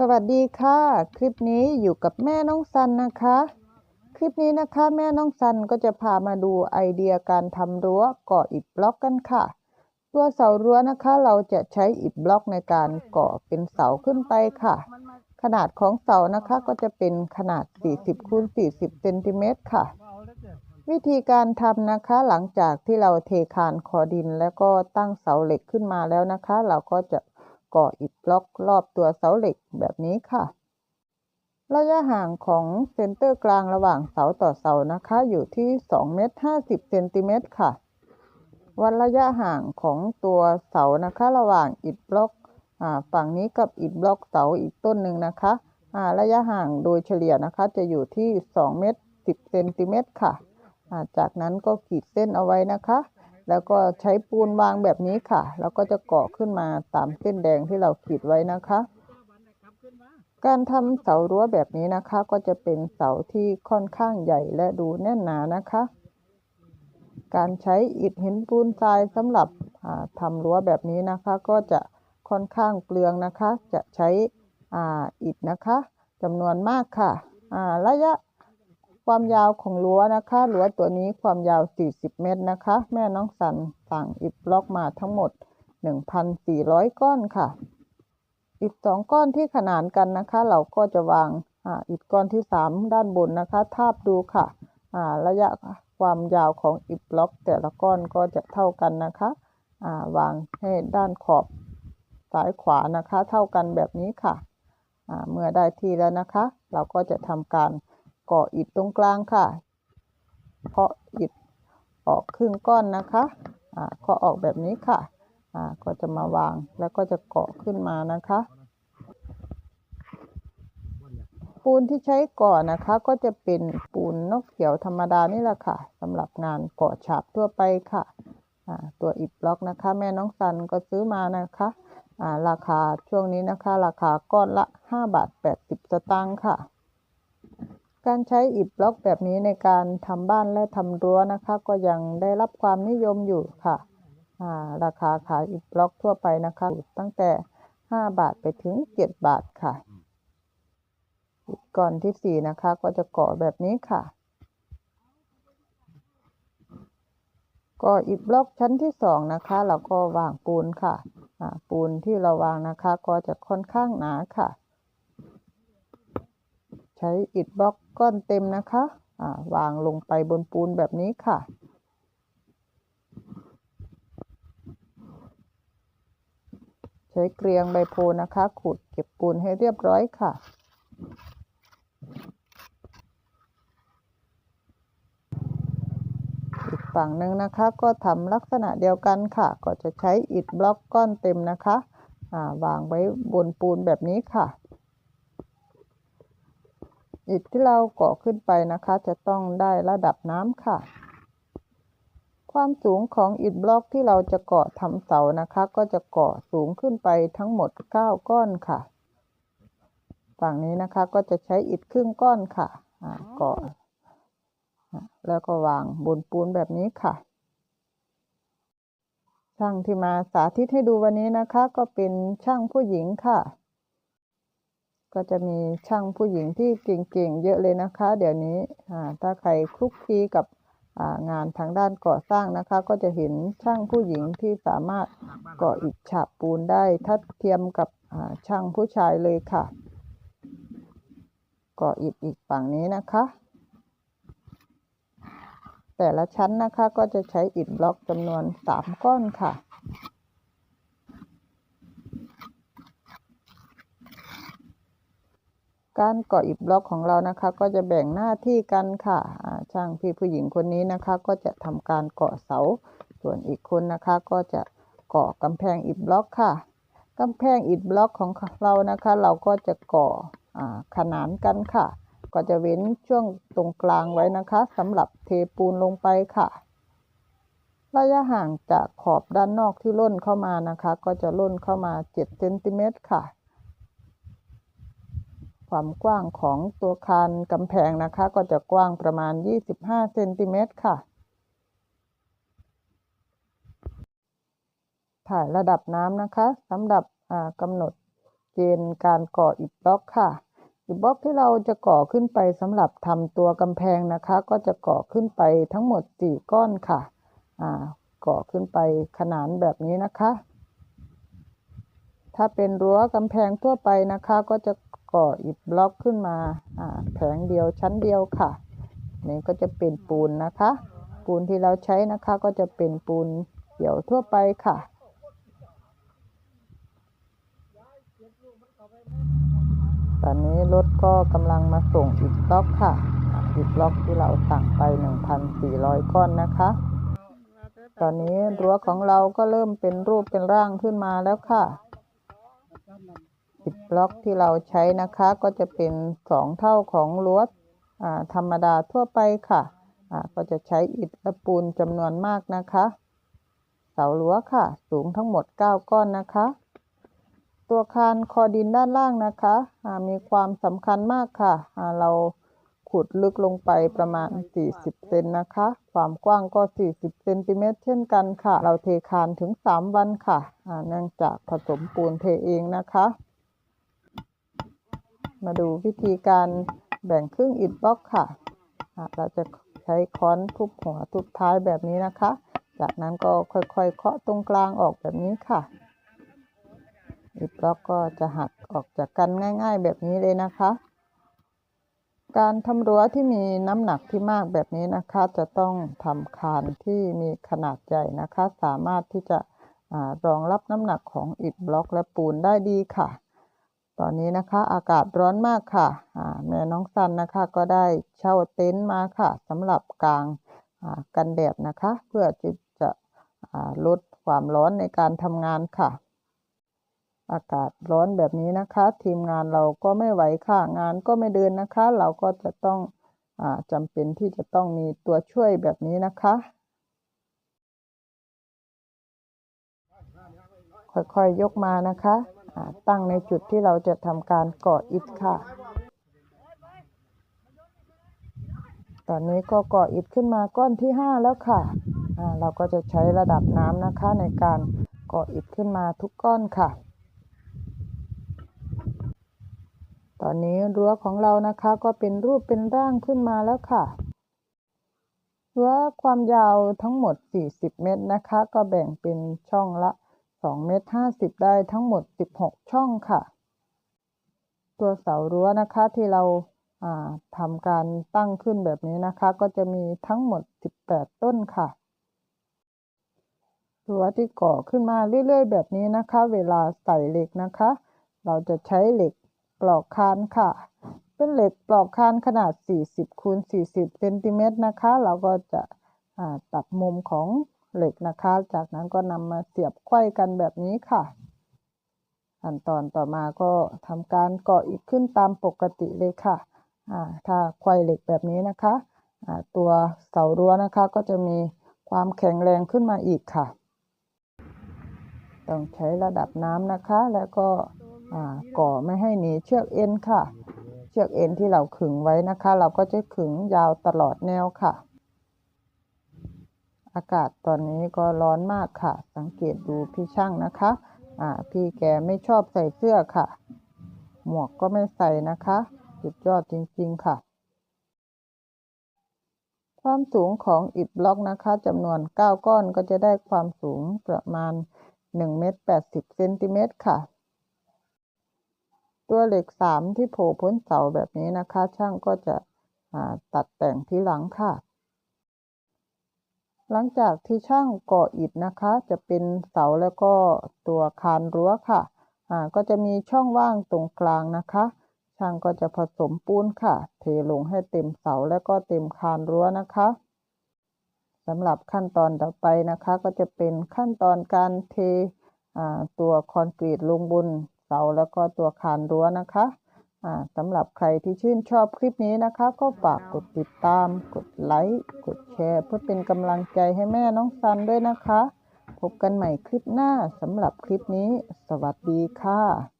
สวัสดีค่ะ คลิปนี้อยู่กับแม่น้องซันนะคะ คลิปนี้นะคะ แม่น้องซันก็จะพามาดูไอเดียการทำรั้วก่ออิฐบล็อกกันค่ะ ตัวเสารั้วนะคะ เราจะใช้อิฐบล็อกในการก่อเป็นเสาขึ้นไปค่ะ ขนาดของเสานะคะก็จะเป็นขนาด 40คูณ40เซนติเมตรค่ะ วิธีการทำนะคะหลังจากที่เราเทคานคอดินแล้วก็ตั้งเสาเหล็กขึ้นมาแล้วนะคะ เราก็จะ ก่ออิฐบล็อกรอบตัวเสาเหล็กแบบนี้ค่ะ ระยะห่างของเซนเตอร์กลางระหว่างเสาต่อเสานะคะ อยู่ที่2เมตร50เซนติเมตรค่ะ วัดระยะห่างของตัวเสานะคะ ระหว่างอิฐบล็อกฝั่งนี้กับอิฐบล็อกเสาอีกต้นหนึ่งนะคะระยะห่างโดยเฉลี่ยนะคะ จะอยู่ที่2เมตร10เซนติเมตรค่ะ จากนั้นก็ขีดเส้นเอาไว้นะคะ แล้วก็ใช้ปูนวางแบบนี้ค่ะ แล้วก็จะเกาะขึ้นมาตามเส้นแดงที่เราขีดไว้นะคะ การทำเสารั้วแบบนี้นะคะ ก็จะเป็นเสาที่ค่อนข้างใหญ่และดูแน่นหนานะคะ การใช้อิฐหินปูนทรายสำหรับทำรั้วแบบนี้นะคะ ก็จะค่อนข้างเปลืองนะคะ จะใช้อิฐนะคะจำนวนมากค่ะระยะ ความยาวของรั้วนะคะรั้วตัวนี้ความยาว 40 เมตรนะคะ แม่น้องสันสั่งอิฐบล็อกมาทั้งหมด 1,400 ก้อนค่ะ อิฐสองก้อนที่ขนานกันนะคะ เราก็จะวางอ่าอิฐก้อนที่ 3 ด้านบนนะคะทาบดูค่ะระยะความยาวของอิฐบล็อก แต่ละก้อนก็จะเท่ากันนะคะวางให้ด้านขอบซ้ายขวานะคะ เท่ากันแบบนี้ค่ะเมื่อได้ที่แล้วนะคะ เราก็จะทำการ ก่ออิฐตรงกลางค่ะเพาะอิฐออกครึ่งก้อนนะคะอ่าก็ออกแบบนี้ค่ะอ่าก็จะมาวางแล้วก็จะเกาะขึ้นมานะคะ ปูนที่ใช้ก่อนะคะก็จะเป็นปูนนกเขียวธรรมดานี่แหละค่ะสำหรับงานก่อฉาบทั่วไปค่ะอ่าตัวอิฐบล็อกนะคะ แม่น้องซันก็ซื้อมานะคะอ่าราคาช่วงนี้นะคะ ราคาก้อนละ 5 บาท 80 สตางค์ค่ะ การใช้อิฐบล็อกแบบนี้ในการทำบ้านและทำรั้วนะคะ ก็ยังได้รับความนิยมอยู่ค่ะอ่าราคาขายอิฐบล็อกทั่วไปนะคะ ตั้งแต่ 5 บาทไปถึง 7 บาทค่ะอิฐก้อนที่สี่นะคะ ก็จะก่อแบบนี้ค่ะก็อิฐบล็อกชั้นที่สองนะคะ เราก็วางปูนค่ะอ่าปูนที่เราวางนะคะ ก็จะค่อนข้างหนาค่ะ ใช้อิฐบล็อกก้อนเต็มนะคะวางลงไปบนปูนแบบนี้ค่ะ ใช้เกลียงใบโพนะคะ ขูดเก็บปูนให้เรียบร้อยค่ะอีกฝั่งหนึ่งนะคะก็ทำลักษณะเดียวกันค่ะ ก็จะใช้อิฐบล็อกก้อนเต็มนะคะวางไว้บนปูนแบบนี้ค่ะ อิฐที่เราก่อขึ้นไปนะคะ จะต้องได้ระดับน้ำค่ะ ความสูงของอิฐบล็อกที่เราจะก่อทำเสานะคะ ก็จะก่อสูงขึ้นไปทั้งหมด 9 ก้อนค่ะฝั่งนี้นะคะก็จะใช้อิฐครึ่งก้อนค่ะอ่าก่อแล้วก็วางบนปูนแบบนี้ค่ะ ช่างที่มาสาธิตให้ดูวันนี้นะคะ ก็เป็นช่างผู้หญิงค่ะ ก็จะมีช่างผู้หญิงที่เก่งๆเยอะเลยนะคะ เดี๋ยวนี้ถ้าใครคลุกคลีกับงานทางด้านก่อสร้างนะคะ ก็จะเห็นช่างผู้หญิงที่สามารถก่ออิฐฉาบปูนได้ทัดเทียมกับช่างผู้ชายเลยค่ะ ก่ออิฐอีกฝั่งนี้นะคะ แต่ละชั้นนะคะก็จะใช้อิฐบล็อกจำนวน 3 ก้อนค่ะ การเก่ออิบล็อกของเรานะคะ ก็จะแบ่งหน้าที่กันค่ะช่างพี่ผู้หญิงคนนี้นะคะ ก็จะทำการเก่อเสา ส่วนอีกคนนะคะ ก็จะเก่อกำแพงอิบล็อกค่ะกำแพงอิบล็อกของเรานะคะ เราก็จะเก่ออ่าขนานกันค่ะ ก็จะเว้นช่วงตรงกลางไว้นะคะสำหรับเทปูนลงไปค่ะระยะห่างจากขอบด้านนอกที่ล่นเข้ามานะคะ ก็จะล่นเข้ามา7เซนติเมตรค่ะ ความกว้างของตัวคานกำแพงนะคะ ก็จะกว้างประมาณ 25เซนติเมตรค่ะ ถ่ายระดับน้ำนะคะสำหรับกำหนดเจนการก่ออิฐบล็อกค่ะอิฐบล็อกที่เราจะก่อขึ้นไปสำหรับทำตัวกำแพงนะคะ ก็จะก่อขึ้นไปทั้งหมด 4 ก้อนค่ะก่อขึ้นไปขนานแบบนี้นะคะ ถ้าเป็นรั้วกำแพงทั่วไปนะคะ ก็จะ ก่ออิบล็อกขึ้นมาอ่าแผงเดียวชั้นเดียวค่ะ นี่ก็จะเป็นปูนนะคะ ปูนที่เราใช้นะคะก็จะเป็นปูนเขียวทั่วไปค่ะตอนนี้รถก็กำลังมาส่งอิบล็อกค่ะอิบล็อกที่เราสั่งไป 1,400 ก้อนนะคะ ตอนนี้รั้วของเราก็เริ่มเป็นรูปเป็นร่างขึ้นมาแล้วค่ะ อิฐบล็อกที่เราใช้นะคะก็จะเป็นสองเท่าของรั้วอ่าธรรมดาทั่วไปค่ะก็จะใช้อิฐและปูนจำนวนมากนะคะ เสารั้วค่ะ สูงทั้งหมด 9 ก้อนนะคะ ตัวคานคอดินด้านล่างนะคะมีความสำคัญมากค่ะเราขุดลึกลงไปประมาณ 40 เซนนะคะ ความกว้างก็ 40 เซนติเมตรเช่นกันค่ะ เราเทคานถึง 3 วันค่ะ เนื่องจากผสมปูนเทเองนะคะ มาดูวิธีการแบ่งครึ่งอิฐบล็อกค่ะ เราจะใช้ค้อนทุบหัวทุบท้ายแบบนี้นะคะ จากนั้นก็ค่อยๆ เคาะตรงกลางออกแบบนี้ค่ะ อิฐบล็อกก็จะหักออกจากกันง่าย ๆ แบบนี้เลยนะคะ การทำรั้วที่มีน้ำหนักที่มากแบบนี้นะคะ จะต้องทำคานที่มีขนาดใหญ่นะคะ สามารถที่จะอรองรับน้ำหนักของอิฐบล็อกและปูนได้ดีค่ะ ตอนนี้นะคะอากาศร้อนมากค่ะแม่น้องซันนะคะก็ได้เช่าเต็นท์มาค่ะสำหรับกลางกันแดดนะคะ เพื่อที่จะลดความร้อนในการทำงานค่ะ อากาศร้อนแบบนี้นะคะ ทีมงานเราก็ไม่ไหวค่ะงานก็ไม่เดินนะคะ เราก็จะต้องอจำเป็นที่จะต้องมีตัวช่วยแบบนี้นะคะค่อยๆยกมานะคะ ตั้งในจุดที่เราจะทำการก่ออิฐค่ะ ตอนนี้ก็ก่ออิฐขึ้นมาก้อนที่ 5 แล้วค่ะเราก็จะใช้ระดับน้ำนะคะในการก่ออิฐขึ้นมาทุกก้อนค่ะ ตอนนี้รั้วของเรานะคะก็เป็นรูปเป็นร่างขึ้นมาแล้วค่ะรั้วความยาวทั้งหมด 40 เมตรนะคะ ก็แบ่งเป็นช่องละ 2เมตร50 ได้ทั้งหมด 16 ช่องค่ะ ตัวเสารั้วนะคะที่เราาทำการตั้งขึ้นแบบนี้นะคะ ก็จะมีทั้งหมด 18 ต้นค่ะรั้วที่ก่อขึ้นมาเรื่อยๆ แบบนี้นะคะ เวลาใส่เหล็กนะคะ เราจะใช้เหล็กปลอกคานค่ะ เป็นเหล็กปลอกคานขนาด 40คูณ40เซนติเมตรนะคะ เราก็จะตัดมุมของ เหล็กนะคะ จากนั้นก็นำมาเสียบไขว้กันแบบนี้ค่ะ ขั้นตอนต่อมาก็ทำการก่ออิฐขึ้นตามปกติเลยค่ะถ้าไขว้เหล็กแบบนี้นะคะตัวเสารั้วนะคะก็จะมีความแข็งแรงขึ้นมาอีกค่ะ ต้องใช้ระดับน้ำนะคะ แล้วก็ก่อไม่ให้หนีเชือกเอ็นค่ะ เชือกเอ็นที่เราขึงไว้นะคะ เราก็จะขึงยาวตลอดแนวค่ะ อากาศตอนนี้ก็ร้อนมากค่ะ สังเกตดูพี่ช่างนะคะ อ่า พี่แกไม่ชอบใส่เสื้อค่ะ หมวกก็ไม่ใส่นะคะสุดยอดจริง ๆ ค่ะ ความสูงของอิฐบล็อกนะคะจำนวน 9 ก้อนก็จะได้ความสูงประมาณ1เมตร80เซนติเมตรค่ะ ตัวเหล็ก 3 ที่โผล่พ้นเสาแบบนี้นะคะ ช่างก็จะตัดแต่งที่หลังค่ะ หลังจากที่ช่างก่ออิฐนะคะ จะเป็นเสาแล้วก็ตัวคานรั้วค่ะอ่าก็จะมีช่องว่างตรงกลางนะคะ ช่างก็จะผสมปูนค่ะ เทลงให้เต็มเสาแล้วก็เต็มคานรั้วนะคะสำหรับขั้นตอนต่อไปนะคะ ก็จะเป็นขั้นตอนการเทอ่าตัวคอนกรีตลงบนเสาแล้วก็ตัวคานรั้วนะคะ สำหรับใครที่ชื่นชอบคลิปนี้นะคะ ก็ฝากกดติดตาม กดไลค์กดแชร์ เพื่อเป็นกำลังใจให้แม่น้องซันด้วยนะคะ พบกันใหม่คลิปหน้าสำหรับคลิปนี้ สวัสดีค่ะ